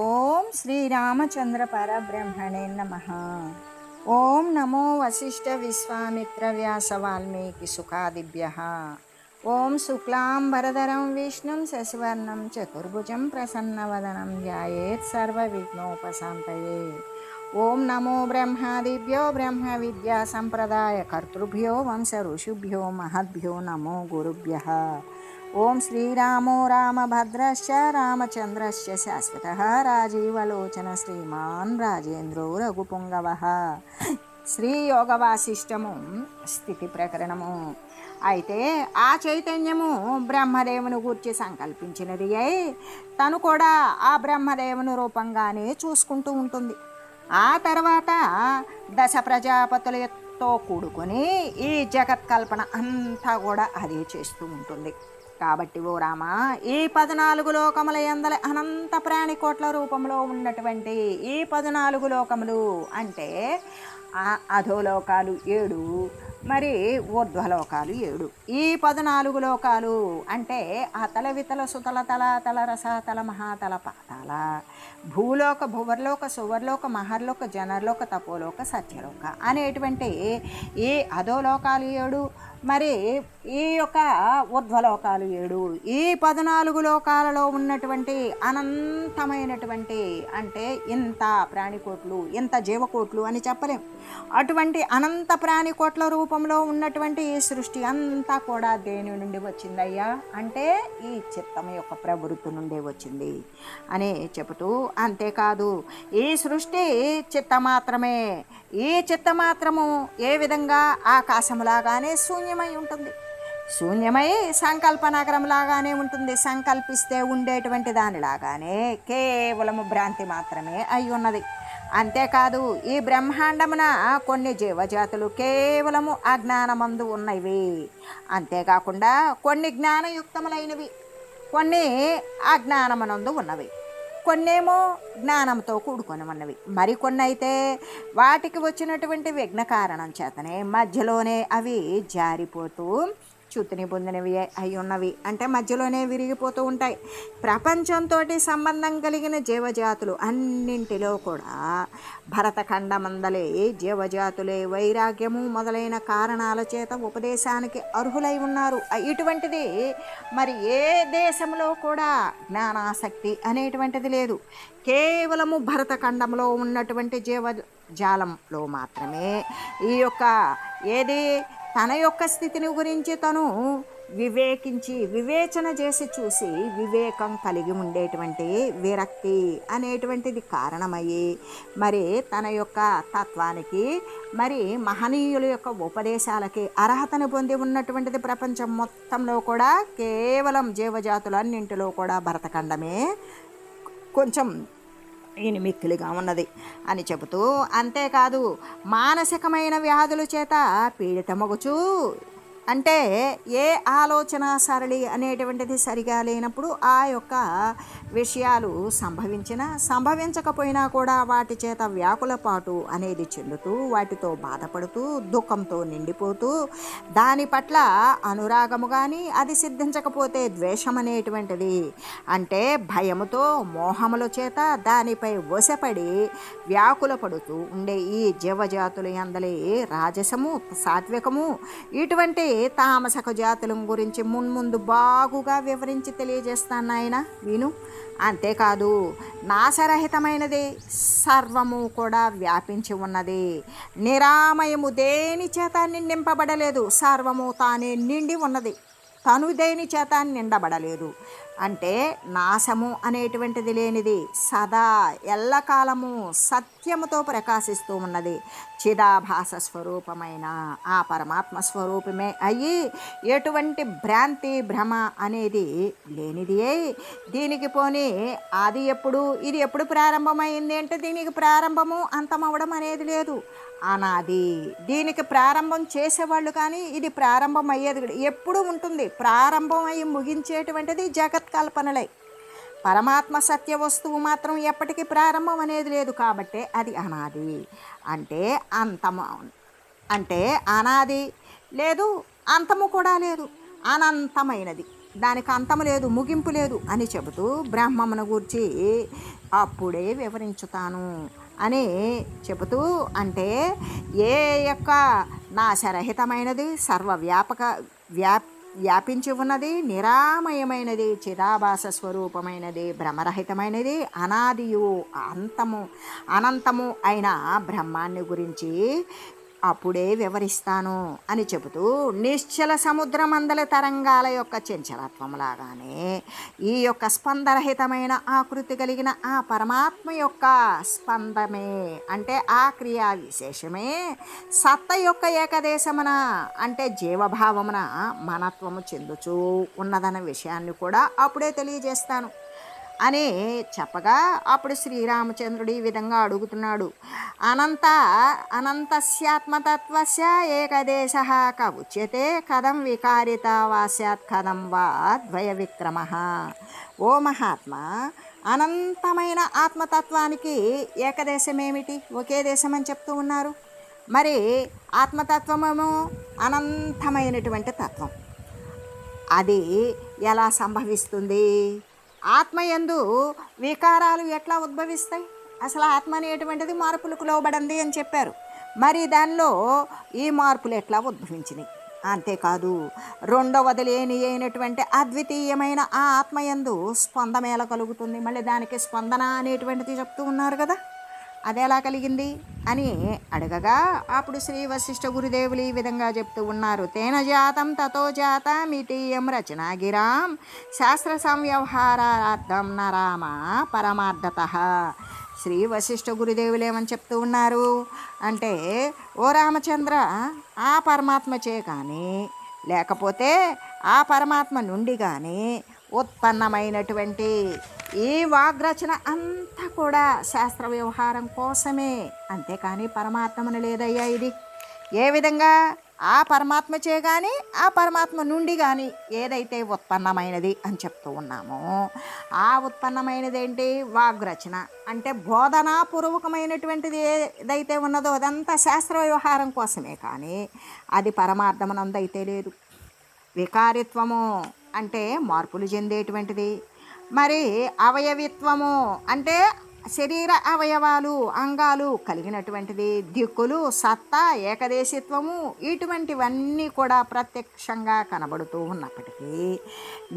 ఓం శ్రీరామచంద్ర పరబ్రహ్మణే నమ ఓం నమో వశిష్ఠ విశ్వామిత్ర వ్యాస వాల్మీకి సుఖాదిభ్య ఓం శుక్లాం వరదరం విష్ణుం శశివర్ణం చతుర్భుజం ప్రసన్నవదనం ధ్యాయేత్ సర్వవిఘ్నోపశాంతయే ఓం నమో బ్రహ్మాదిభ్యో బ్రహ్మ విద్యా సంప్రదాయ కర్తృభ్యో వంశ ఋషిభ్యో మహద్భ్యో నమో గురుభ్య ఓం శ్రీరామో రామభద్రశ్చ రామచంద్రశ్చ శాశ్వత రాజీవలోచన శ్రీమాన్ రాజేంద్రో రఘుపుంగవ. శ్రీ వాసిష్టము స్థితి ప్రకరణము. అయితే ఆ చైతన్యము బ్రహ్మదేవుని గూర్చి సంకల్పించినది అయి తను కూడా ఆ బ్రహ్మదేవుని రూపంగానే చూసుకుంటూ ఉంటుంది. ఆ తర్వాత దశ ప్రజాపతులతో కూడుకొని ఈ జగత్ కల్పన అంతా కూడా అదే చేస్తూ ఉంటుంది. కాబట్టి ఓ రామ ఈ పద్నాలుగు లోకముల ఎందల అనంత ప్రాణికోట్ల రూపంలో ఉన్నటువంటి ఈ పద్నాలుగు లోకములు అంటే అధోలోకాలు ఏడు మరి ఊర్ధ్వలోకాలు ఏడు. ఈ పద్నాలుగు లోకాలు అంటే అతల వితల సుతల తల తల రస తల మహాతల పాతాల భూలోక భువర్లోక సువర్లోక మహర్లోక జనర్లోక తపోలోక సత్యలోక అనేటువంటి ఈ అధోలోకాలు ఏడు మరి ఈ యొక్క ఊర్ధ్వలోకాలు ఏడు. ఈ పద్నాలుగు లోకాలలో ఉన్నటువంటి అనంతమైనటువంటి అంటే ఇంత ప్రాణికోట్లు ఇంత జీవకోట్లు అని చెప్పలేం. అటువంటి అనంత ప్రాణికోట్ల రూపంలో ఉన్నటువంటి ఈ సృష్టి అంతా కూడా దేని నుండి వచ్చిందయ్యా? అంటే ఈ చిత్తం యొక్క ప్రవృత్తి నుండే వచ్చింది అని చెబుతూ అంతేకాదు ఈ సృష్టి చిత్త మాత్రమే ఈ చిత్త మాత్రము ఏ విధంగా ఆకాశములాగానే శూన్యమై ఉంటుంది? శూన్యమై సంకల్పనగరంలాగానే ఉంటుంది. సంకల్పిస్తే ఉండేటువంటి దానిలాగానే కేవలము భ్రాంతి మాత్రమే అయి ఉన్నది. అంతేకాదు ఈ బ్రహ్మాండమున కొన్ని జీవజాతులు కేవలము అజ్ఞానమందు ఉన్నవి. అంతేకాకుండా కొన్ని జ్ఞానయుక్తములైనవి. కొన్ని అజ్ఞానమునందు ఉన్నవి. కొన్నేమో జ్ఞానంతో కూడుకొని ఉన్నవి మరికొన్ని అయితే వాటికి వచ్చినటువంటి విఘ్న కారణం చేతనే మధ్యలోనే అవి జారిపోతూ చ్యుతిని పొందినవి అయి ఉన్నవి. అంటే మధ్యలోనే విరిగిపోతూ ఉంటాయి. ప్రపంచంతో సంబంధం కలిగిన జీవజాతులు అన్నింటిలో కూడా భరతఖండమందలే జీవజాతులే. వైరాగ్యము మొదలైన కారణాల చేత ఉపదేశానికి అర్హులై ఉన్నారు. ఇటువంటిది మరి ఏ దేశంలో కూడా జ్ఞానాసక్తి అనేటువంటిది లేదు. కేవలము భరతఖండంలో ఉన్నటువంటి జీవ జాలంలో మాత్రమే. ఈ యొక్క ఏది తన యొక్క స్థితిని గురించి తను వివేకించి వివేచన చేసి చూసి వివేకం కలిగి ఉండేటువంటి విరక్తి అనేటువంటిది కారణమయ్యి మరి తన యొక్క తత్వానికి మరి మహనీయుల యొక్క ఉపదేశాలకి అర్హతను పొంది ఉన్నటువంటిది ప్రపంచం మొత్తంలో కూడా కేవలం జీవజాతులన్నింటిలో కూడా భరతఖండమే కొంచెం ఈయన మిక్కిలిగా ఉన్నది అని చెబుతూ అంతేకాదు మానసికమైన వ్యాధుల చేత పీడితమగుచు అంటే ఏ ఆలోచన సరళి అనేటువంటిది సరిగా లేనప్పుడు ఆ యొక్క విషయాలు సంభవించిన సంభవించకపోయినా కూడా వాటి చేత వ్యాకులపాటు అనేది చెందుతూ వాటితో బాధపడుతూ దుఃఖంతో నిండిపోతూ దాని పట్ల అనురాగము కానీ అది సిద్ధించకపోతే ద్వేషం అనేటువంటిది అంటే భయముతో మోహముల చేత దానిపై వశపడి వ్యాకుల పడుతూ ఉండే ఈ జీవజాతుల అందలే రాజసము సాత్వికము ఇటువంటి తామసక జాతుల గురించి మున్ముందు బాగుగా వివరించి తెలియజేస్తాను ఆయన విను. అంతేకాదు నాశరహితమైనదే సర్వము కూడా వ్యాపించి ఉన్నది. నిరామయము దేని చేత నిండింపబడలేదు? సర్వము తానే నిండి ఉన్నది. తను దేని చేత నిండబడలేదు. అంటే నాశము అనేటువంటిది లేనిది సదా ఎల్లకాలము సత్యముతో ప్రకాశిస్తూ ఉన్నది. చిదాభాస స్వరూపమైన ఆ పరమాత్మ స్వరూపమే అయ్యి ఎటువంటి భ్రాంతి భ్రమ అనేది లేనిది దీనికి పోని అది ఎప్పుడు ఇది ఎప్పుడు ప్రారంభమైంది అంటే దీనికి ప్రారంభము అంతమవడం అనేది లేదు. అనాది. దీనికి ప్రారంభం చేసేవాళ్ళు కానీ ఇది ప్రారంభం అయ్యేది ఎప్పుడు ఉంటుంది. ప్రారంభం అయ్యి ముగించేటువంటిది జగత్ కల్పనలే పరమాత్మ సత్య వస్తువు మాత్రం ఎప్పటికీ ప్రారంభం అనేది లేదు కాబట్టి అది అనాది. అంటే అంతము అంటే అనాది లేదు అంతము కూడా లేదు. అనంతమైనది. దానికి అంతము లేదు ముగింపు లేదు అని చెబుతూ బ్రహ్మమును గూర్చి అప్పుడే వివరించుతాను. అని చెబుతూ అంటే ఏ యొక్క నాశరహితమైనది సర్వవ్యాపక వ్యాప్ వ్యాపించి ఉన్నది నిరామయమైనది చిరాభాస స్వరూపమైనది భ్రమరహితమైనది అనాదియు అంతము అనంతము అయిన బ్రహ్మాన్ని గురించి అప్పుడే వివరిస్తాను అని చెబుతూ నిశ్చల సముద్రమందల తరంగాల యొక్క చంచలత్వంలాగానే ఈ యొక్క స్పందరహితమైన ఆకృతి కలిగిన ఆ పరమాత్మ యొక్క స్పందమే అంటే ఆ క్రియా విశేషమే సత్త యొక్క ఏకదేశమున అంటే జీవభావమున మనత్వము చెందుచూ ఉన్నదన్న విషయాన్ని కూడా అప్పుడే తెలియజేస్తాను. అని చెప్పగా అప్పుడు శ్రీరామచంద్రుడు ఈ విధంగా అడుగుతున్నాడు. అనంత అనంతస్యాత్మతత్వస్య ఏకదేశ కవుచ్యతే కథం వికారిత వాస్యాత్ కథం వా ద్వయ విక్రమ. ఓ మహాత్మా అనంతమైన ఆత్మతత్వానికి ఏకదేశమేమిటి? ఒకే దేశం అని చెప్తూ ఉన్నారు. మరి ఆత్మతత్వమేమో అనంతమైనటువంటి తత్వం. అది ఎలా సంభవిస్తుంది? ఆత్మయందు వికారాలు ఎట్లా ఉద్భవిస్తాయి? అసలు ఆత్మ అనేటువంటిది మార్పులకు లోబడింది అని చెప్పారు. మరి దానిలో ఈ మార్పులు ఎట్లా ఉద్భవించినాయి? అంతేకాదు రెండవది లేని అయినటువంటి అద్వితీయమైన ఆ ఆత్మయందు స్పందన ఎలా కలుగుతుంది? మళ్ళీ దానికి స్పందన అనేటువంటిది చెప్తూ ఉన్నారు కదా. అది ఎలా కలిగింది? అని అడగగా అప్పుడు శ్రీ వశిష్ఠ గురుదేవులు ఈ విధంగా చెప్తూ ఉన్నారు. తేన జాతం తతో జాతం ఇటీయం రచనాగిరాం శాస్త్ర సంవ్యవహారార్థం నరామ పరమార్థత. శ్రీ వశిష్ఠ గురుదేవులు ఏమని చెప్తూ ఉన్నారు? అంటే ఓ రామచంద్ర ఆ పరమాత్మచే కానీ లేకపోతే ఆ పరమాత్మ నుండి కానీ ఉత్పన్నమైనటువంటి ఈ వాగ్రచన అంతా కూడా శాస్త్ర వ్యవహారం కోసమే. అంతేకాని పరమాత్మను లేదయ్యా ఇది. ఏ విధంగా? ఆ పరమాత్మచే కానీ ఆ పరమాత్మ నుండి కానీ ఏదైతే ఉత్పన్నమైనది అని చెప్తూ ఉన్నామో ఆ ఉత్పన్నమైనది ఏంటి వాగ్రచన. అంటే బోధనాపూర్వకమైనటువంటిది ఏదైతే ఉన్నదో అదంతా శాస్త్ర వ్యవహారం కోసమే కానీ అది పరమార్థమనందైతే లేదు. వికారిత్వము అంటే మార్పులు చెందేటువంటిది. మరి అవయవిత్వము అంటే శరీర అవయవాలు అంగాలు కలిగినటువంటిది. దిక్కులు సత్తా ఏకదేశిత్వము ఇటువంటివన్నీ కూడా ప్రత్యక్షంగా కనబడుతూ ఉన్నప్పటికీ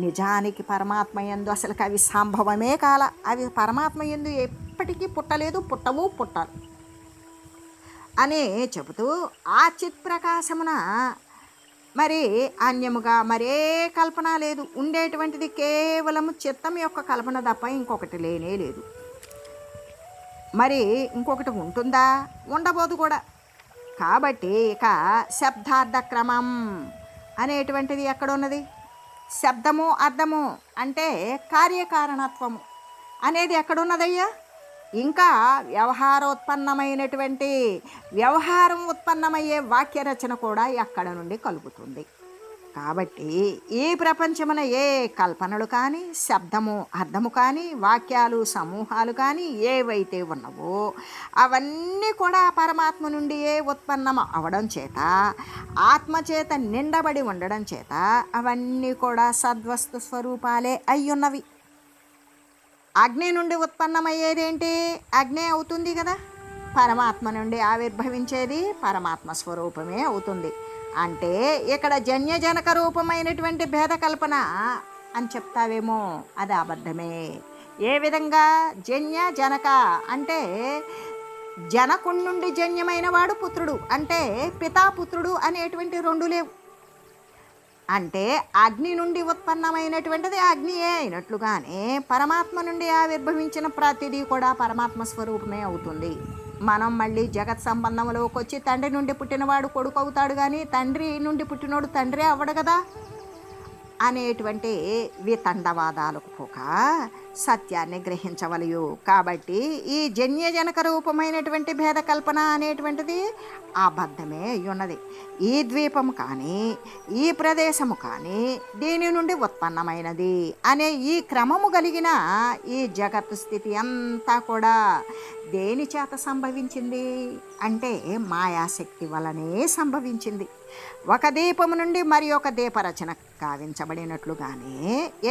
నిజానికి పరమాత్మ ఎందు అసలు అవి సంభవమే కాల. అవి పరమాత్మ ఎందు ఎప్పటికీ పుట్టలేదు పుట్టవు పుట్టాలి అని చెబుతూ ఆ చిత్ ప్రకాశమున మరి అన్యముగా మరే కల్పన లేదు. ఉండేటువంటిది కేవలము చిత్తం యొక్క కల్పన తప్ప ఇంకొకటి లేనే లేదు. మరి ఇంకొకటి ఉంటుందా? ఉండబోదు కూడా. కాబట్టి ఇక శబ్దార్థ క్రమం అనేటువంటిది ఎక్కడున్నది? శబ్దము అర్థము అంటే కార్యకారణత్వము. అనేది ఎక్కడున్నదయ్యా? ఇంకా వ్యవహారోత్పన్నమైనటువంటి వ్యవహారం ఉత్పన్నమయ్యే వాక్య రచన కూడా ఎక్కడ నుండి కలుగుతుంది? కాబట్టి ఈ ప్రపంచమున ఏ కల్పనలు కానీ శబ్దము అర్థము కానీ వాక్యాలు సమూహాలు కానీ ఏవైతే ఉన్నవో అవన్నీ కూడా పరమాత్మ నుండి ఏ ఉత్పన్నం అవడం చేత ఆత్మచేత నిండబడి ఉండడం చేత అవన్నీ కూడా సద్వస్తు స్వరూపాలే అయ్యున్నవి. అగ్ని నుండి ఉత్పన్నమయ్యేదేంటి? అగ్ని అవుతుంది కదా. పరమాత్మ నుండి ఆవిర్భవించేది పరమాత్మ స్వరూపమే అవుతుంది. అంటే ఇక్కడ జన్యజనక రూపమైనటువంటి భేద కల్పన అని చెప్తావేమో అది అబద్ధమే. ఏ విధంగా? జన్య జనక అంటే జనకుడి నుండి జన్యమైన వాడు పుత్రుడు. అంటే పితాపుత్రుడు అనేటువంటి రెండు లేవు. అంటే అగ్ని నుండి ఉత్పన్నమైనటువంటిది అగ్నియే అయినట్లుగానే పరమాత్మ నుండి ఆవిర్భవించిన ప్రతిదీ కూడా పరమాత్మ స్వరూపమే అవుతుంది. మనం మళ్ళీ జగత్ సంబంధంలోకి వచ్చి తండ్రి నుండి పుట్టినవాడు కొడుకు అవుతాడు కానీ తండ్రి నుండి పుట్టినోడు తండ్రి అవ్వడు కదా? అనేటువంటి వితండవాదాలకు పోక సత్యాన్ని గ్రహించవలయు. కాబట్టి ఈ జన్యజనక రూపమైనటువంటి భేద కల్పన అనేటువంటిది అబద్ధమే అయ్యున్నది. ఉన్నది ఈ ద్వీపము కానీ ఈ ప్రదేశము కానీ దీని నుండి ఉత్పన్నమైనది అనే ఈ క్రమము కలిగిన ఈ జగత్తు స్థితి అంతా కూడా దేని చేత సంభవించింది? అంటే మాయాశక్తి వలనే సంభవించింది. ఒక దీపము నుండి మరి ఒక దీపరచన కావించబడినట్లుగానే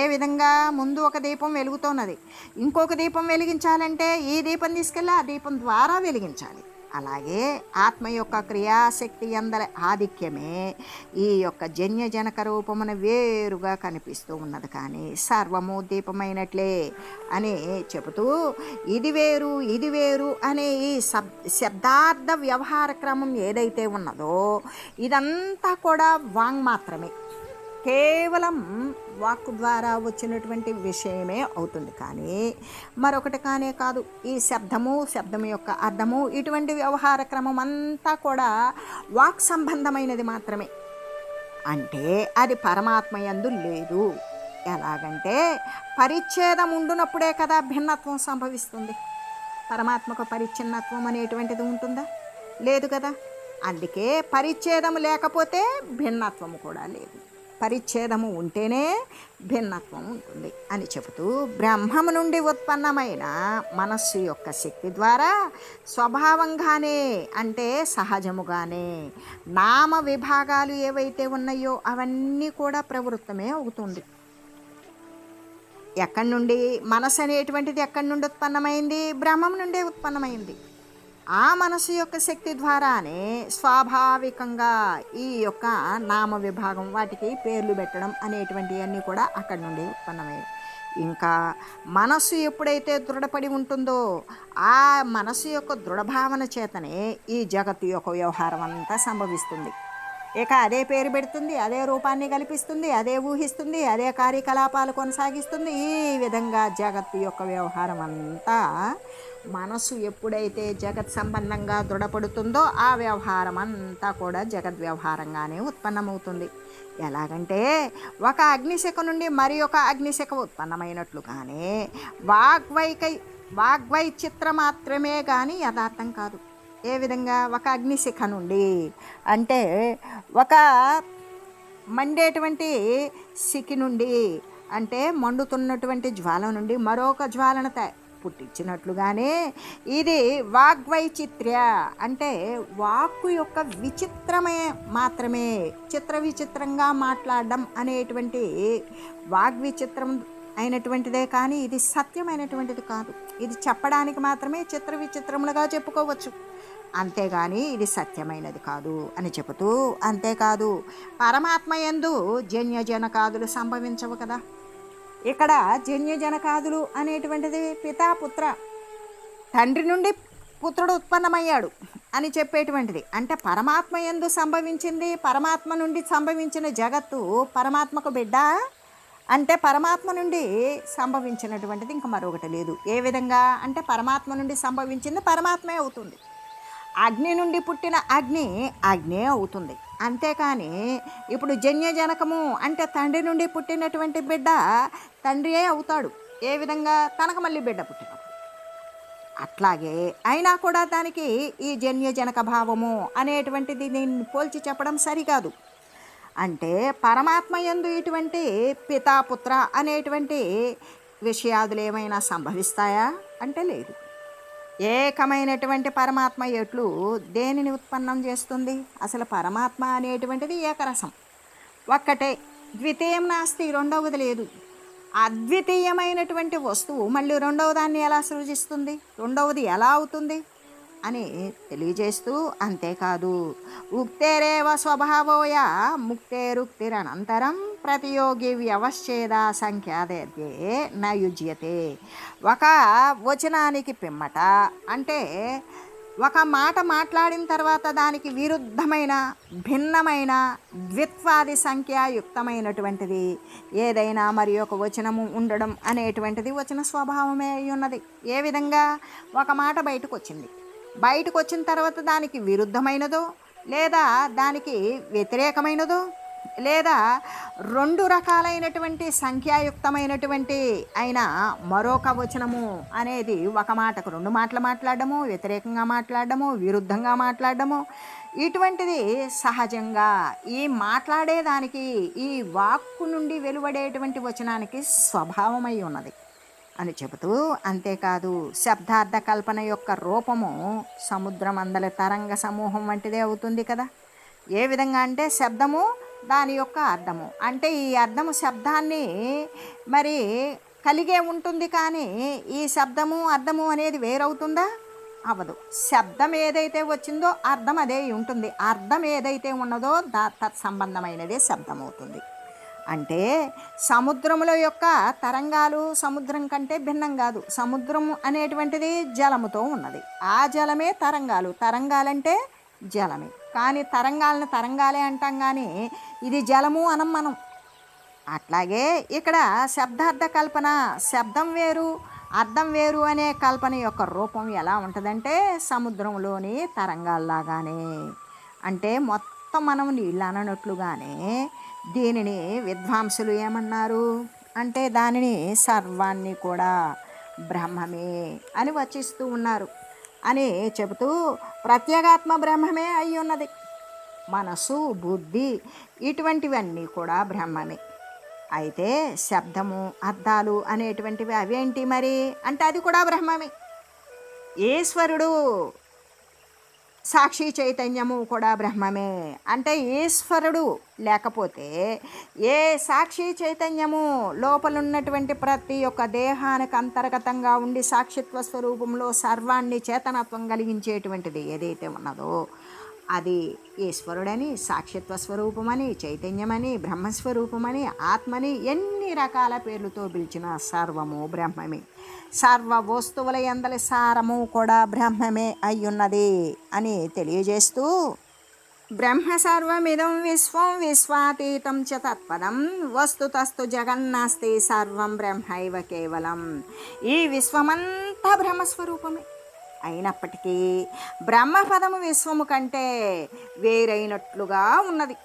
ఏ విధంగా ముందు ఒక దీపం వెలుగుతున్నది? ఇంకొక దీపం వెలిగించాలంటే ఈ దీపం తీసుకెళ్ళి ఆ దీపం ద్వారా వెలిగించాలి. అలాగే ఆత్మ యొక్క క్రియాశక్తి అందరి ఆధిక్యమే ఈ యొక్క జన్యజనక రూపమున వేరుగా కనిపిస్తూ ఉన్నది. కానీ సర్వము దీపమైనట్లే అని చెబుతూ ఇది వేరు ఇది వేరు అనే ఈ శబ్ శబ్దార్థ వ్యవహార క్రమం ఏదైతే ఉన్నదో ఇదంతా కూడా వాంగ్ మాత్రమే. కేవలం వాక్ ద్వారా వచ్చినటువంటి విషయమే అవుతుంది. కానీ మరొకటి కానే కాదు ఈ శబ్దము శబ్దం యొక్క అర్థము ఇటువంటి వ్యవహార క్రమం అంతా కూడా వాక్ సంబంధమైనది మాత్రమే. అంటే అది పరమాత్మ యందు లేదు. ఎలాగంటే పరిచ్ఛేదం ఉండునప్పుడే కదా భిన్నత్వం సంభవిస్తుంది. పరమాత్మకు పరిచ్ఛిన్నత్వం అనేటువంటిది ఉంటుందా? లేదు కదా. అందుకే పరిచ్ఛేదము లేకపోతే భిన్నత్వము కూడా లేదు. పరిచ్ఛేదము ఉంటేనే భిన్నత్వం ఉంటుంది అని చెబుతూ బ్రహ్మము నుండి ఉత్పన్నమైన మనస్సు యొక్క శక్తి ద్వారా స్వభావంగానే అంటే సహజముగానే నామ విభాగాలు ఏవైతే ఉన్నాయో అవన్నీ కూడా ప్రవృత్తమే అవుతుంది. ఎక్కడి నుండి మనసు అనేటువంటిది ఎక్కడి నుండి ఉత్పన్నమైంది? బ్రహ్మం నుండే ఉత్పన్నమైంది. ఆ మనసు యొక్క శక్తి ద్వారానే స్వాభావికంగా ఈ యొక్క నామ విభాగం వాటికి పేర్లు పెట్టడం అనేటువంటివన్నీ కూడా అక్కడి నుండి ఉత్పన్నమయ్యాయి ఇంకా మనస్సు ఎప్పుడైతే దృఢపడి ఉంటుందో ఆ మనసు యొక్క దృఢభావన చేతనే ఈ జగత్తు యొక్క వ్యవహారం అంతా సంభవిస్తుంది. ఇక అదే పేరు పెడుతుంది అదే రూపాన్ని కల్పిస్తుంది అదే ఊహిస్తుంది అదే కార్యకలాపాలు కొనసాగిస్తుంది ఈ విధంగా జగత్తు యొక్క వ్యవహారం అంతా మనసు ఎప్పుడైతే జగత్ సంబంధంగా దృఢపడుతుందో ఆ వ్యవహారం అంతా కూడా జగద్ వ్యవహారంగానే ఉత్పన్నమవుతుంది. ఎలాగంటే ఒక అగ్నిశిఖ నుండి మరి ఒక అగ్నిశిఖ ఉత్పన్నమైనట్లుగానే వాగ్వైకై వాగ్వైచిత్ర మాత్రమే కానీ యథార్థం కాదు. ఏ విధంగా? ఒక అగ్నిశిఖ నుండి. అంటే ఒక మండేటువంటి సికి నుండి అంటే మండుతున్నటువంటి జ్వాల నుండి మరొక జ్వాలను పుట్టించినట్లుగానే ఇది వాగ్వైచిత్ర్య. అంటే వాక్కు యొక్క విచిత్రమే మాత్రమే చిత్ర విచిత్రంగా మాట్లాడడం అనేటువంటి వాగ్విచిత్రం అయినటువంటిదే కానీ ఇది సత్యమైనటువంటిది కాదు. ఇది చెప్పడానికి మాత్రమే చిత్ర విచిత్రములుగా చెప్పుకోవచ్చు. అంతేగాని ఇది సత్యమైనది కాదు అని చెబుతూ అంతేకాదు. పరమాత్మ ఎందు జన్యజనకాదులు సంభవించవు కదా. ఇక్కడ జన్యుజనకాదులు అనేటువంటిది పితాపుత్ర. తండ్రి నుండి పుత్రుడు ఉత్పన్నమయ్యాడు అని చెప్పేటువంటిది. అంటే పరమాత్మ ఎందు సంభవించింది పరమాత్మ నుండి సంభవించిన జగత్తు పరమాత్మకు బిడ్డ? అంటే పరమాత్మ నుండి సంభవించినటువంటిది ఇంకా మరొకటి లేదు. ఏ విధంగా? అంటే పరమాత్మ నుండి సంభవించింది పరమాత్మే అవుతుంది. అగ్ని నుండి పుట్టిన అగ్ని అగ్నే అవుతుంది. అంతేకాని ఇప్పుడు జన్యజనకము అంటే తండ్రి నుండి పుట్టినటువంటి బిడ్డ తండ్రియే అవుతాడు. ఏ విధంగా? తనకు మళ్ళీ బిడ్డ పుట్టినప్పుడు. అట్లాగే అయినా కూడా దానికి ఈ జన్యజనక భావము అనేటువంటిది దీన్ని పోల్చి చెప్పడం సరికాదు. అంటే పరమాత్మ యందు ఇటువంటి పితాపుత్ర అనేటువంటి విషయాదులు ఏమైనా సంభవిస్తాయా? అంటే లేదు. ఏకమైనటువంటి పరమాత్మ ఎట్లు దేనిని ఉత్పన్నం చేస్తుంది? అసలు పరమాత్మ అనేటువంటిది ఏకరసం. ఒక్కటే ద్వితీయం నాస్తి రెండవది లేదు. అద్వితీయమైనటువంటి వస్తువు మళ్ళీ రెండవ దాన్ని ఎలా సృజిస్తుంది? రెండవది ఎలా అవుతుంది? అని తెలియజేస్తూ అంతేకాదు. ఉక్తేరేవ స్వభావోయ ముక్తేరుక్తిరనంతరం ప్రతియోగి వ్యవశ్చేద సంఖ్యాదే నయుజ్యతే ఒక వచనానికి పిమ్మట అంటే ఒక మాట మాట్లాడిన తర్వాత దానికి విరుద్ధమైన భిన్నమైన ద్విత్వాది సంఖ్యాయుక్తమైనటువంటిది ఏదైనా మరి ఒక వచనము ఉండడం అనేటువంటిది వచన స్వభావమే అయి ఉన్నది. ఏ విధంగా? ఒక మాట బయటకు వచ్చింది బయటకు వచ్చిన తర్వాత దానికి విరుద్ధమైనదో లేదా దానికి వ్యతిరేకమైనదో లేదా రెండు రకాలైనటువంటి సంఖ్యాయుక్తమైనటువంటి అయిన మరొక వచనము అనేది ఒక మాటకు రెండు మాటలు మాట్లాడడము వ్యతిరేకంగా మాట్లాడడము విరుద్ధంగా మాట్లాడడము. ఇటువంటిది సహజంగా ఈ మాట్లాడేదానికి ఈ వాక్కు నుండి వెలువడేటువంటి వచనానికి స్వభావమై ఉన్నది అని చెబుతూ అంతేకాదు శబ్దార్థ కల్పన యొక్క రూపము సముద్రం అందల తరంగ సమూహం వంటిదే అవుతుంది కదా. ఏ విధంగా అంటే శబ్దము దాని యొక్క అర్థము. అంటే ఈ అర్థము శబ్దాన్ని మరి కలిగే ఉంటుంది కానీ ఈ శబ్దము అర్థము అనేది వేరవుతుందా? అవ్వదు శబ్దం ఏదైతే వచ్చిందో అర్థం అదే ఉంటుంది. అర్థం ఏదైతే ఉన్నదో దా తత్సంబంధమైనదే శబ్దం అవుతుంది అంటే సముద్రముల యొక్క తరంగాలు సముద్రం కంటే భిన్నం కాదు. సముద్రం అనేటువంటిది జలముతో ఉన్నది. ఆ జలమే తరంగాలు. తరంగాలంటే జలమే. కానీ తరంగాలను తరంగాలే అంటాం కానీ ఇది జలము అనం మనం. అట్లాగే ఇక్కడ శబ్దార్థ కల్పన శబ్దం వేరు అర్థం వేరు అనే కల్పన యొక్క రూపం ఎలా ఉంటుందంటే సముద్రంలోని తరంగాల్లాగానే. అంటే మొత్తం మనం నీళ్ళు అననట్లుగానే దీనిని విద్వాంసులు ఏమన్నారు? అంటే దానిని సర్వాన్ని కూడా బ్రహ్మమే అని వచిస్తూ ఉన్నారు. అని చెబుతూ ప్రత్యేగాత్మ బ్రహ్మమే అయి ఉన్నది మనసు బుద్ధి ఇటువంటివన్నీ కూడా బ్రహ్మమే. అయితే శబ్దము అర్థాలు అనేటువంటివి అవేంటి మరి? అంటే అది కూడా బ్రహ్మమే. ఈశ్వరుడు సాక్షి చైతన్యము కూడా బ్రహ్మమే. అంటే ఈశ్వరుడు లేకపోతే ఏ సాక్షి చైతన్యము లోపలున్నటువంటి ప్రతి ఒక్క దేహానికి అంతర్గతంగా ఉండి సాక్షిత్వ స్వరూపంలో సర్వాన్ని చేతనత్వం కలిగించేటువంటిది ఏదైతే ఉన్నదో అది ఈశ్వరుడని సాక్షిత్వ స్వరూపమని చైతన్యమని బ్రహ్మస్వరూపమని ఆత్మని ఎన్ని రకాల పేర్లతో పిలిచిన సర్వము బ్రహ్మమే. సర్వ వస్తువుల ఎందలి సారము కూడా బ్రహ్మమే అయ్యున్నది అని తెలియజేస్తూ బ్రహ్మ సర్వమిదం విశ్వం విశ్వాతీతం చ తత్పదం. వస్తుతస్తు జగన్నాస్తి సర్వం బ్రహ్మైవ కేవలం. ఈ విశ్వమంతా బ్రహ్మస్వరూపమే. అయినప్పటికీ బ్రహ్మపదము విశ్వము కంటే వేరైనట్లుగా ఉన్నది.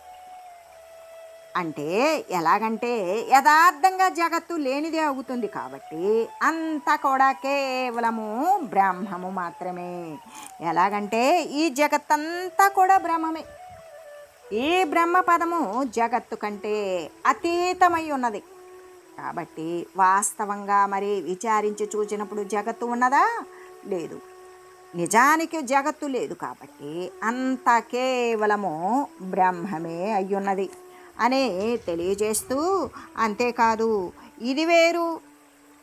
అంటే ఎలాగంటే యథార్థంగా జగత్తు లేనిదే అవుతుంది కాబట్టి అంతా కూడా కేవలము బ్రహ్మము మాత్రమే. ఎలాగంటే ఈ జగత్తంతా కూడా బ్రహ్మమే. ఈ బ్రహ్మపదము జగత్తు కంటే అతీతమై ఉన్నది. కాబట్టి వాస్తవంగా మరి విచారించి చూచినప్పుడు జగత్తు ఉన్నదా? లేదు. నిజానికి జగత్తు లేదు కాబట్టి అంత కేవలము బ్రహ్మమే అయ్యున్నది అని తెలియజేస్తూ అంతేకాదు ఇది వేరు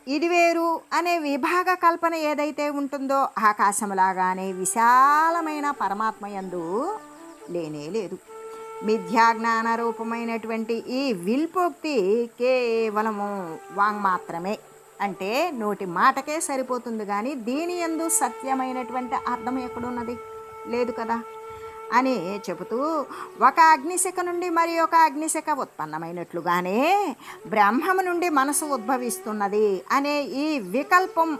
ఇది వేరు అనే విభాగ కల్పన ఏదైతే ఉంటుందో ఆకాశంలాగానే విశాలమైన పరమాత్మ యందు లేనే లేదు. మిథ్యాజ్ఞాన రూపమైనటువంటి ఈ విల్పోక్తి కేవలము వాంగ్ మాత్రమే అంటే నోటి మాటకే సరిపోతుంది కానీ దీని ఎందు సత్యమైనటువంటి అర్థం ఎక్కడున్నది? లేదు కదా? అని చెబుతూ ఒక అగ్నిశిఖ నుండి మరి ఒక అగ్నిశిఖ ఉత్పన్నమైనట్లుగానే బ్రహ్మము నుండి మనసు ఉద్భవిస్తున్నది అనే ఈ వికల్పం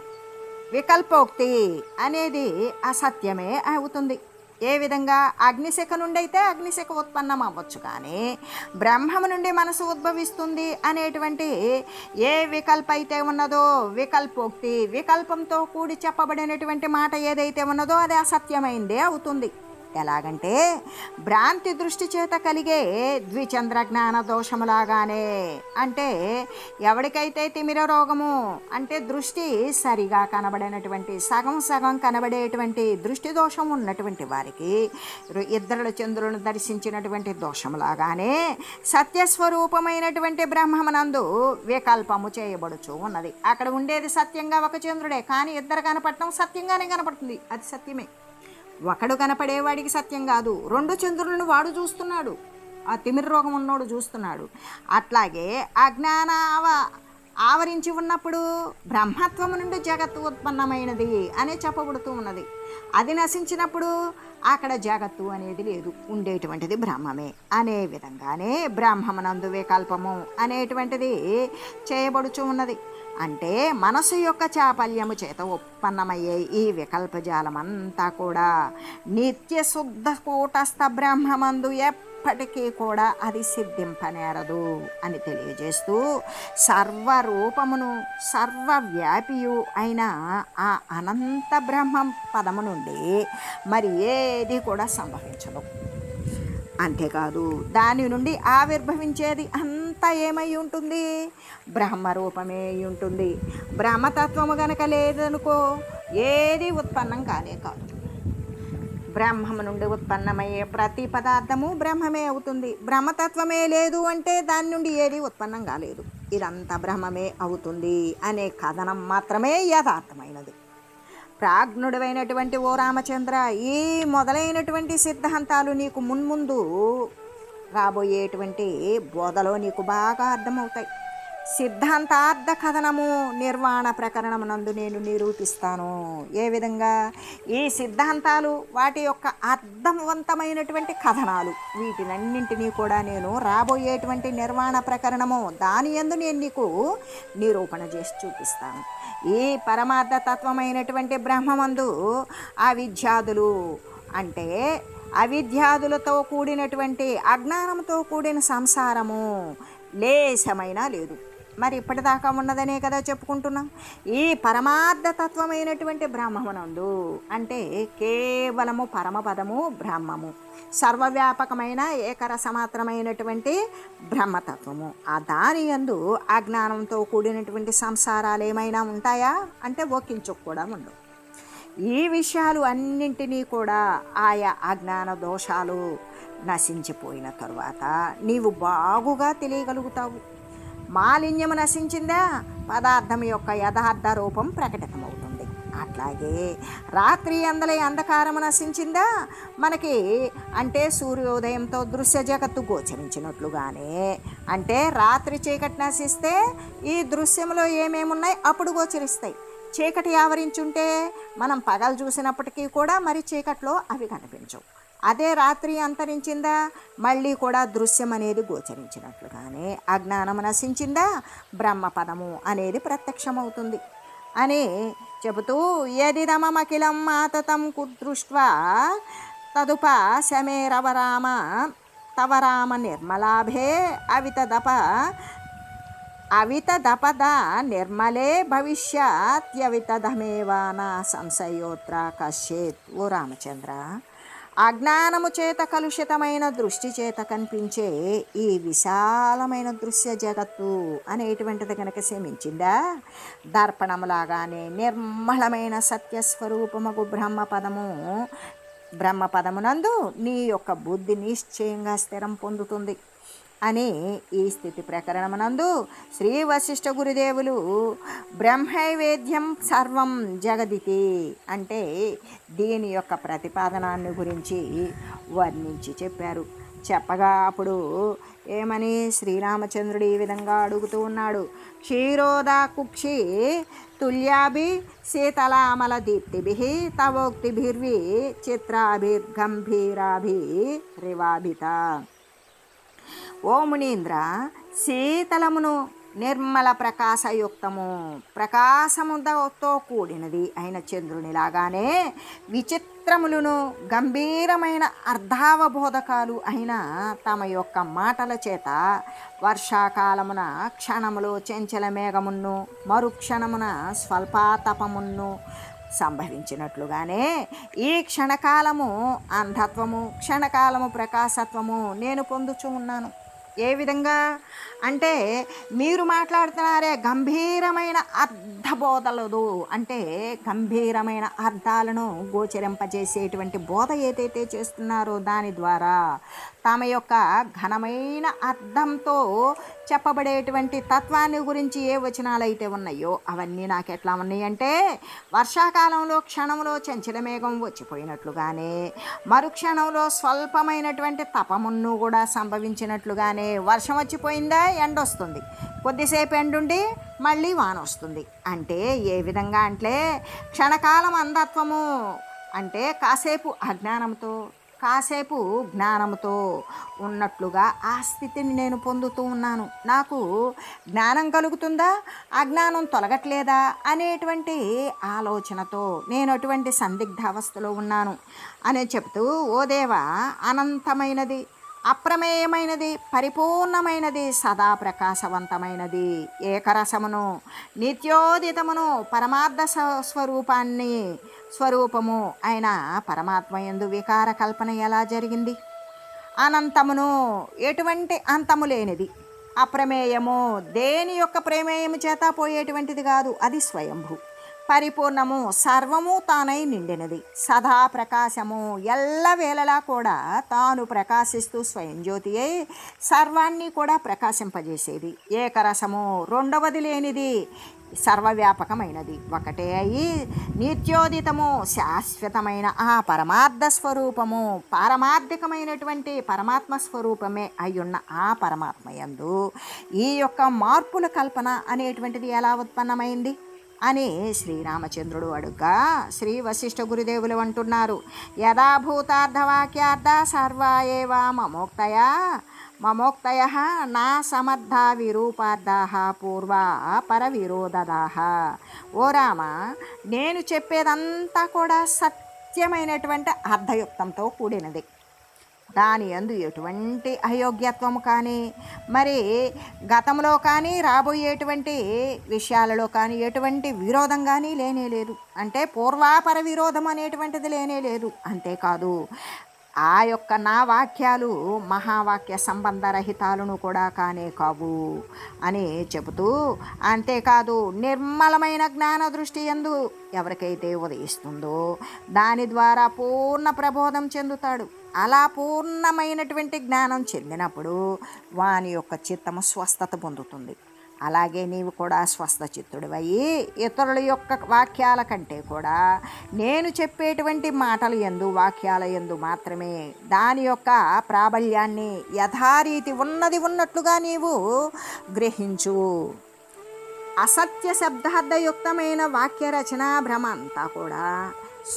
వికల్పోక్తి అనేది అసత్యమే అవుతుంది. ఏ విధంగా అగ్నిశిఖ నుండి అయితే అగ్నిశిఖ ఉత్పన్నం అవ్వచ్చు కానీ బ్రహ్మము నుండి మనసు ఉద్భవిస్తుంది అనేటువంటి ఏ వికల్ప అయితే ఉన్నదో వికల్పోక్తి వికల్పంతో కూడి చెప్పబడినటువంటి మాట ఏదైతే ఉన్నదో అది అసత్యమైందే అవుతుంది. ఎలాగంటే భ్రాంతి దృష్టి చేత కలిగే ద్విచంద్ర జ్ఞాన దోషములాగానే. అంటే ఎవరికైతే తిమిర రోగము అంటే దృష్టి సరిగా కనబడినటువంటి సగం సగం కనబడేటువంటి దృష్టి దోషం ఉన్నటువంటి వారికి ఇద్దరుల చంద్రులను దర్శించినటువంటి దోషములాగానే సత్యస్వరూపమైనటువంటి బ్రహ్మమునందు వికల్పము చేయబడుచు ఉన్నది. అక్కడ ఉండేది సత్యంగా ఒక చంద్రుడే కానీ ఇద్దరు కనపడటం సత్యంగానే కనపడుతుంది. అది సత్యమే. ఒకడు కనపడేవాడికి సత్యం కాదు. రెండు చంద్రులను వాడు చూస్తున్నాడు. ఆ తిమిర రోగం ఉన్నోడు చూస్తున్నాడు. అట్లాగే అజ్ఞాన ఆవ ఆవరించి ఉన్నప్పుడు బ్రహ్మత్వము నుండి జగత్తు ఉత్పన్నమైనది అనే చెప్పబడుతూ ఉన్నది. అది నశించినప్పుడు అక్కడ జగత్తు అనేది లేదు. ఉండేటువంటిది బ్రహ్మమే. అనే విధంగానే బ్రహ్మమునందు వికల్పము అనేటువంటిది చేయబడుచు ఉన్నది. అంటే మనసు యొక్క చాపల్యము చేత ఉత్పన్నమయ్యే ఈ వికల్పజాలమంతా కూడా నిత్య శుద్ధ కూటస్థ బ్రహ్మమందు ఎప్పటికీ కూడా అది సిద్ధింపనేరదు అని తెలియజేస్తూ సర్వరూపమును సర్వవ్యాపియు అయిన ఆ అనంత బ్రహ్మం పదము నుండి మరి ఏది కూడా సంభవించదు. అంతేకాదు దాని నుండి ఆవిర్భవించేది అంత ఏమై ఉంటుంది? బ్రహ్మరూపమే ఉంటుంది. బ్రహ్మతత్వము గనక లేదనుకో ఏది ఉత్పన్నం కానే కాదు. బ్రహ్మము నుండి ఉత్పన్నమయ్యే ప్రతి పదార్థము బ్రహ్మమే అవుతుంది. బ్రహ్మతత్వమే లేదు అంటే దాని నుండి ఏది ఉత్పన్నం కాలేదు. ఇదంతా బ్రహ్మమే అవుతుంది అనే కథనం మాత్రమే యథార్థమైనది. ప్రాజ్ఞుడైనటువంటి ఓ రామచంద్ర ఈ మొదలైనటువంటి సిద్ధాంతాలు నీకు మున్ముందు రాబోయేటువంటి బోధలో నీకు బాగా అర్థమవుతాయి. సిద్ధాంతార్థ కథనము నిర్వాణ ప్రకరణమునందు నేను నిరూపిస్తాను. ఏ విధంగా? ఈ సిద్ధాంతాలు వాటి యొక్క అర్థవంతమైనటువంటి కథనాలు వీటినన్నింటినీ కూడా నేను రాబోయేటువంటి నిర్వాణ ప్రకరణము దాని ఎందు నేను నీకు నిరూపణ చేసి చూపిస్తాను. ఈ పరమార్థ తత్వమైనటువంటి బ్రహ్మమందు ఆ విద్యార్థులు అంటే అవిద్యాదులతో కూడినటువంటి అజ్ఞానంతో కూడిన సంసారము లేశమైనా లేదు. మరి ఇప్పటిదాకా ఉన్నదనే కదా చెప్పుకుంటున్నాం. ఈ పరమార్థతత్వమైనటువంటి బ్రహ్మమునందు అంటే కేవలము పరమపదము బ్రహ్మము. సర్వవ్యాపకమైన ఏకరసమాత్రమైనటువంటి బ్రహ్మతత్వము. ఆ దాని యందు అజ్ఞానంతో కూడినటువంటి సంసారాలు ఏమైనా ఉంటాయా? అంటే ఒకించుకు కూడా ఉండవు. ఈ విషయాలు అన్నింటినీ కూడా ఆయా అజ్ఞాన దోషాలు నశించిపోయిన తరువాత నీవు బాగుగా తెలియగలుగుతావు. మాలిన్యము నశించిందా? పదార్థం యొక్క యథార్థ రూపం ప్రకటితమవుతుంది. అట్లాగే రాత్రి అందలే అంధకారము నశించిందా? మనకి అంటే సూర్యోదయంతో దృశ్య జగత్తు గోచరించినట్లుగానే అంటే రాత్రి చీకటి నశిస్తే ఈ దృశ్యంలో ఏమేమున్నాయి? అప్పుడు గోచరిస్తాయి. చీకటి ఆవరించుంటే మనం పగలు చూసినప్పటికీ కూడా మరి చీకట్లో అవి కనిపించవు. అదే రాత్రి అంతరించిందా? మళ్ళీ కూడా దృశ్యం అనేది గోచరించినట్లుగానే అజ్ఞానం నశించిందా? బ్రహ్మపదము అనేది ప్రత్యక్షమవుతుంది. అని చెబుతూ యదిదమకిలం మాతతం కుదృష్ట్వా? తదుప శమేరవరామ తవరామ నిర్మలాభే అవితదప అవితదపద నిర్మలే భవిష్యత్యవితదమేవా నా సంశయోత్ర కశ్యేత్ ఓ రామచంద్ర అజ్ఞానము చేత కలుషితమైన దృష్టి చేత కనిపించే ఈ విశాలమైన దృశ్య జగత్తు అనేటువంటిది కనుక శమించిందా దర్పణములాగానే నిర్మలమైన సత్యస్వరూపముకు బ్రహ్మపదము బ్రహ్మపదమునందు నీ యొక్క బుద్ధి నిశ్చయంగా స్థిరం పొందుతుంది. అని ఈ స్థితి ప్రకరణమునందు శ్రీ వశిష్ఠ గురుదేవులు బ్రహ్మైవేద్యం సర్వం జగదితి అంటే దీని యొక్క ప్రతిపాదనాన్ని గురించి వర్ణించి చెప్పారు. చెప్పగా అప్పుడు ఏమని శ్రీరామచంద్రుడు ఈ విధంగా అడుగుతూ ఉన్నాడు. క్షీరోదా కుక్షి తుల్యాభి శీతలామల దీప్తిభి తవోక్తిభిర్వి చిత్రాభిర్గంభీరాభి రివాభిత ఓ మునీంద్ర శీతలమును నిర్మల ప్రకాశయుక్తము. ప్రకాశముతో కూడినది అయిన చంద్రునిలాగానే విచిత్రములను గంభీరమైన అర్ధావబోధకాలు అయిన తమ యొక్క మాటల చేత వర్షాకాలమున క్షణములో చెంచల మేఘమును మరుక్షణమున స్వల్పాతపమును సంభవించినట్లుగానే ఈ క్షణకాలము అంధత్వము క్షణకాలము ప్రకాశత్వము నేను పొందుచూ ఉన్నాను. ఏ విధంగా? అంటే మీరు మాట్లాడుతున్నారే గంభీరమైన అర్థబోధలదు అంటే గంభీరమైన అర్థాలను గోచరింపజేసేటువంటి బోధ ఏదైతే చేస్తున్నారో దాని ద్వారా తమ యొక్క ఘనమైన అర్థంతో చెప్పబడేటువంటి తత్వాన్ని గురించి ఏ వచనాలు అయితే ఉన్నాయో అవన్నీ నాకు ఎట్లా ఉన్నాయంటే వర్షాకాలంలో క్షణంలో చంచల మేఘం వచ్చిపోయినట్లుగానే మరుక్షణంలో స్వల్పమైనటువంటి తపమును కూడా సంభవించినట్లుగానే వర్షం వచ్చిపోయిందా? ఎండ వస్తుంది. కొద్దిసేపు ఎండుండి మళ్ళీ వాన వస్తుంది. అంటే ఏ విధంగా అంటే క్షణకాలం అంధత్వము. అంటే కాసేపు అజ్ఞానంతో కాసేపు జ్ఞానంతో ఉన్నట్లుగా ఆ స్థితిని నేను పొందుతూ ఉన్నాను. నాకు జ్ఞానం కలుగుతుందా? అజ్ఞానం తొలగట్లేదా? అనేటువంటి ఆలోచనతో నేను అటువంటి సందిగ్ధ అవస్థలో ఉన్నాను. అని చెప్తూ ఓ దేవా అనంతమైనది. అప్రమేయమైనది పరిపూర్ణమైనది సదా ప్రకాశవంతమైనది. ఏకరసమును నిత్యోదితమును పరమార్థ స్వ- స్వరూపాన్ని స్వరూపము అయిన పరమాత్మ ఎందు వికార కల్పన ఎలా జరిగింది? అనంతమును ఎటువంటి అంతము లేనిది. అప్రమేయము దేని యొక్క ప్రమేయము చేత పోయేటువంటిది కాదు అది స్వయంభూ. పరిపూర్ణము సర్వము తానై నిండినది. సదా ప్రకాశము ఎల్లవేళలా కూడా తాను ప్రకాశిస్తూ స్వయం జ్యోతి అయి సర్వాన్ని కూడా ప్రకాశింపజేసేది. ఏకరసము రెండవది లేనిది సర్వవ్యాపకమైనది. ఒకటే అయి నిత్యోదితము శాశ్వతమైన ఆ పరమార్థ స్వరూపము పారమార్థికమైనటువంటి పరమాత్మ స్వరూపమే అయ్యున్న ఆ పరమాత్మ యందు ఈ యొక్క మార్పుల కల్పన అనేటువంటిది ఎలా ఉత్పన్నమైంది? అని శ్రీరామచంద్రుడు అడుగ్గా శ్రీ వశిష్ఠ గురుదేవులు అంటున్నారు. యథాభూతార్థవాక్యార్థ సర్వాయేవా ఏవ మమోక్తయా మమోక్తయ నా సమర్థ విరూపార్థా పూర్వా పరవిరోధదా. ఓ రామ నేను చెప్పేదంతా కూడా సత్యమైనటువంటి అర్థయుక్తంతో కూడినది. దాని యందు ఎటువంటి అయోగ్యత్వము కానీ మరి గతంలో కానీ రాబోయేటువంటి విషయాలలో కానీ ఎటువంటి విరోధం కానీ లేనే లేదు. అంటే పూర్వాపర విరోధం అనేటువంటిది లేనే లేదు. అంతేకాదు ఆ యొక్క నా వాక్యాలు మహావాక్య సంబంధరహితాలను కూడా కానే కావు అని చెబుతూ అంతేకాదు నిర్మలమైన జ్ఞాన దృష్టి ఎందు ఎవరికైతే ఉదయిస్తుందో దాని ద్వారా పూర్ణ ప్రబోధం చెందుతాడు. అలా పూర్ణమైనటువంటి జ్ఞానం చెందినప్పుడు వాని యొక్క చిత్తము స్వస్థత పొందుతుంది. అలాగే నీవు కూడా స్వస్థ చిత్తుడివయ్యి ఇతరుల యొక్క వాక్యాల కంటే కూడా నేను చెప్పేటువంటి మాటలు ఎందు వాక్యాల ఎందు మాత్రమే దాని యొక్క ప్రాబల్యాన్ని యథారీతి ఉన్నది ఉన్నట్లుగా నీవు గ్రహించు. అసత్య శబ్దార్థయుక్తమైన వాక్య రచన భ్రమ అంతా కూడా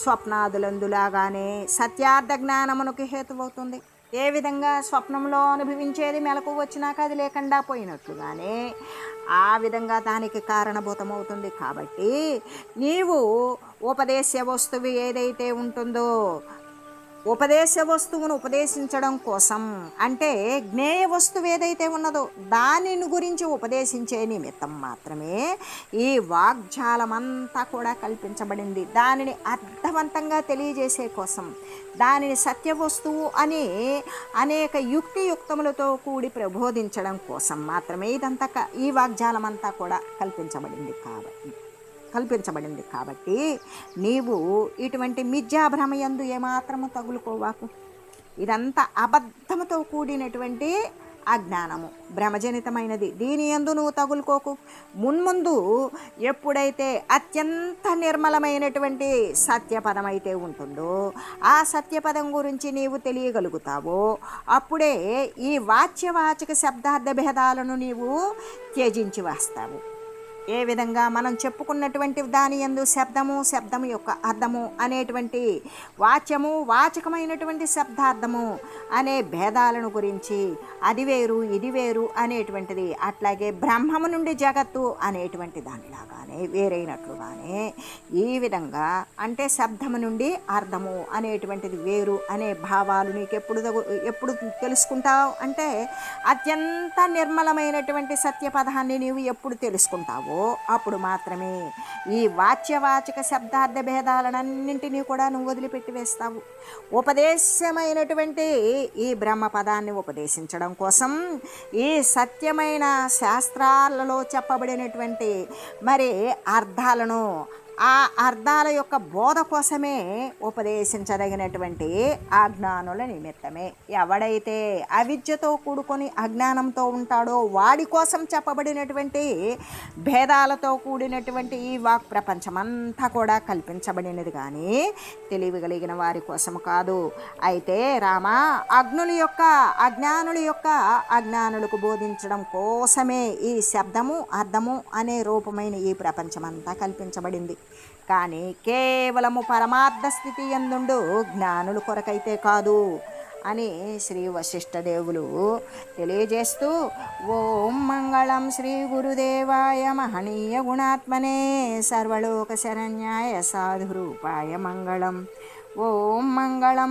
స్వప్నాదులందులాగానే సత్యార్థ జ్ఞానమునకు హేతువవుతుంది. ఏ విధంగా స్వప్నంలో అనుభవించేది మెలకు వచ్చినాక అది లేకుండా పోయినట్లుగానే ఆ విధంగా దానికి కారణభూతమవుతుంది కాబట్టి నీవు ఉపదేశ వస్తువు ఏదైతే ఉంటుందో ఉపదేశ వస్తువును ఉపదేశించడం కోసం. అంటే జ్ఞేయ వస్తువు ఏదైతే ఉన్నదో దానిని గురించి ఉపదేశించే నిమిత్తం మాత్రమే ఈ వాగ్జాలమంతా కూడా కల్పించబడింది. దానిని అర్థవంతంగా తెలియజేసే కోసం. దానిని సత్య వస్తువు అని అనేక యుక్తియుక్తములతో కూడి ప్రబోధించడం కోసం మాత్రమే ఇదంతా ఈ వాగ్జాలమంతా కూడా కల్పించబడింది కాబట్టి. కల్పించబడింది. కాబట్టి నీవు ఇటువంటి మిథ్యాభ్రమయందు ఏమాత్రము తగులుకోవాకు. ఇదంతా అబద్ధముతో కూడినటువంటి అజ్ఞానము. భ్రమజనితమైనది. దీని ఎందు నువ్వు తగులుకోకు. మున్ముందు ఎప్పుడైతే అత్యంత నిర్మలమైనటువంటి సత్యపదం అయితే ఉంటుందో ఆ సత్యపదం గురించి నీవు తెలియగలుగుతావో అప్పుడే ఈ వాచ్యవాచక శబ్దార్థ భేదాలను నీవు త్యజించి వేస్తావు. ఏ విధంగా మనం చెప్పుకున్నటువంటి దాని యందు శబ్దము శబ్దము యొక్క అర్థము అనేటువంటి వాచ్యము వాచకమైనటువంటి శబ్దార్థము అనే భేదాలను గురించి అది వేరు ఇది వేరు అనేటువంటిది. అట్లాగే బ్రహ్మము నుండి జగత్తు అనేటువంటి దానిలాగానే వేరైనట్లుగానే ఈ విధంగా అంటే శబ్దము నుండి అర్థము అనేటువంటిది వేరు అనే భావాలు నీకు ఎప్పుడు ఎప్పుడు తెలుసుకుంటావు? అంటే అత్యంత నిర్మలమైనటువంటి సత్యపదాన్ని నీవు ఎప్పుడు తెలుసుకుంటావు అప్పుడు మాత్రమే. ఈ వాచ్యవాచక శబ్దార్థ భేదాలన్నింటినీ కూడా నువ్వు వదిలిపెట్టి వేస్తావు. ఉపదేశమైనటువంటి ఈ బ్రహ్మ పదాన్ని ఉపదేశించడం కోసం ఈ సత్యమైన శాస్త్రాలలో చెప్పబడినటువంటి మరి అర్థాలను ఆ అర్థాల యొక్క బోధ కోసమే ఉపదేశించదగినటువంటి అజ్ఞానుల నిమిత్తమే. ఎవడైతే అవిద్యతో కూడుకొని అజ్ఞానంతో ఉంటాడో వాడి కోసం చెప్పబడినటువంటి భేదాలతో కూడినటువంటి ఈ వాక్ ప్రపంచమంతా కూడా కల్పించబడినది కానీ తెలివి కలిగిన వారి కోసం కాదు. అయితే రామ అగ్నుల యొక్క అజ్ఞానుల యొక్క అజ్ఞానులకు బోధించడం కోసమే ఈ శబ్దము అర్థము అనే రూపమైన ఈ ప్రపంచమంతా కల్పించబడింది. కానీ కేవలము పరమార్థ స్థితి ఎందుండు జ్ఞానుల కొరకైతే కాదు అని శ్రీ వశిష్ఠదేవులు తెలియజేస్తూ ఓం మంగళం శ్రీ గురుదేవాయ మహనీయ గుణాత్మనే సర్వలోక శరణ్యాయ సాధురూపాయ మంగళం. ఓం మంగళం